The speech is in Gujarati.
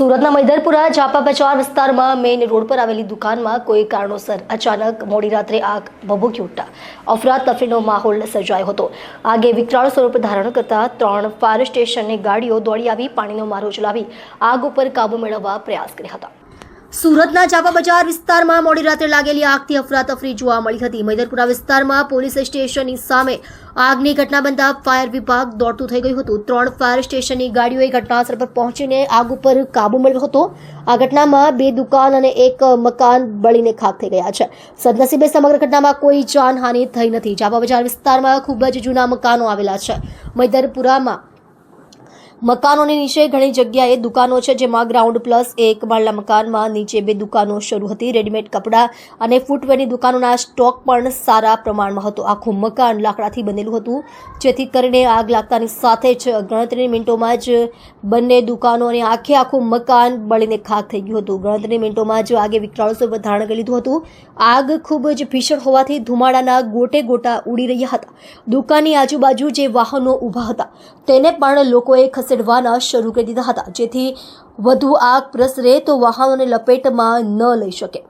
સુરતના મૈદરપુરા જાપા બજાર વિસ્તારમાં મેઇન રોડ પર આવેલી દુકાનમાં કોઈ કારણોસર અચાનક મોડી રાત્રે આગ ભભૂકી ઉઠતા અફરાતફરીનો માહોલ સર્જાયો હતો. આગે વિકરાળ સ્વરૂપ ધારણ કરતા ત્રણ ફાયર સ્ટેશનની ગાડીઓ દોડી આવી, પાણીનો મારો ચલાવી આગ ઉપર કાબુ મેળવવા પ્રયાસ કર્યા હતા. સુરતના ચાપા બજાર વિસ્તારમાં મોડી રાત્રે લાગેલી આગથી અફરાતફરી જોવા મળી હતી. મૈદરપુરા વિસ્તારમાં પોલીસ સ્ટેશનની સામે આગની ઘટના બનતા ફાયર વિભાગ દોડતું થઈ ગયું હતું. ત્રણ ફાયર સ્ટેશનની ગાડીઓએ ઘટનાસ્થળ પર પહોંચીને આગ ઉપર કાબુ મેળવ્યો હતો. આ ઘટનામાં બે દુકાન અને એક મકાન બળીને ખાક થઈ ગયા છે. સદનસીબે સમગ્ર ઘટનામાં કોઈ જાનહાનિ થઈ નથી. ચાપા બજાર વિસ્તારમાં ખૂબ જ જૂના મકાનો આવેલા છે. મૈદરપુરામાં મકાનોની નીચે ઘણી જગ્યાએ દુકાનો છે, જેમાં ગ્રાઉન્ડ પ્લસ એક માળના મકાનમાં નીચે બે દુકાનો શરૂ હતી. રેડીમેડ કપડાં અને ફૂટવેરની દુકાનોના સ્ટોક પણ સારા પ્રમાણમાં હતો. આખું મકાન લાકડાથી બનેલું હતું, જેથી કરીને આગ લાગતાની સાથે જ ગણતરીની મિનિટોમાં જ બંને દુકાનો અને આખે આખું મકાન બળીને ખાક થઈ ગયું હતું. ગણતરીની મિનિટોમાં જ આગે વિકરાળ સ્વરૂપ ધારણ કરી લીધું હતું. આગ ખૂબ જ ભીષણ હોવાથી ધુમાડાના ગોટે ગોટા ઉડી રહ્યા હતા. દુકાનની આજુબાજુ જે વાહનો ઊભા હતા, તેને પણ લોકોએ ખસેડવાના શરૂ કરી દીધા હતા. જેથી વધુ આગ પ્રસરે તો વાહનોને લપેટમાં ન લઈ શકે.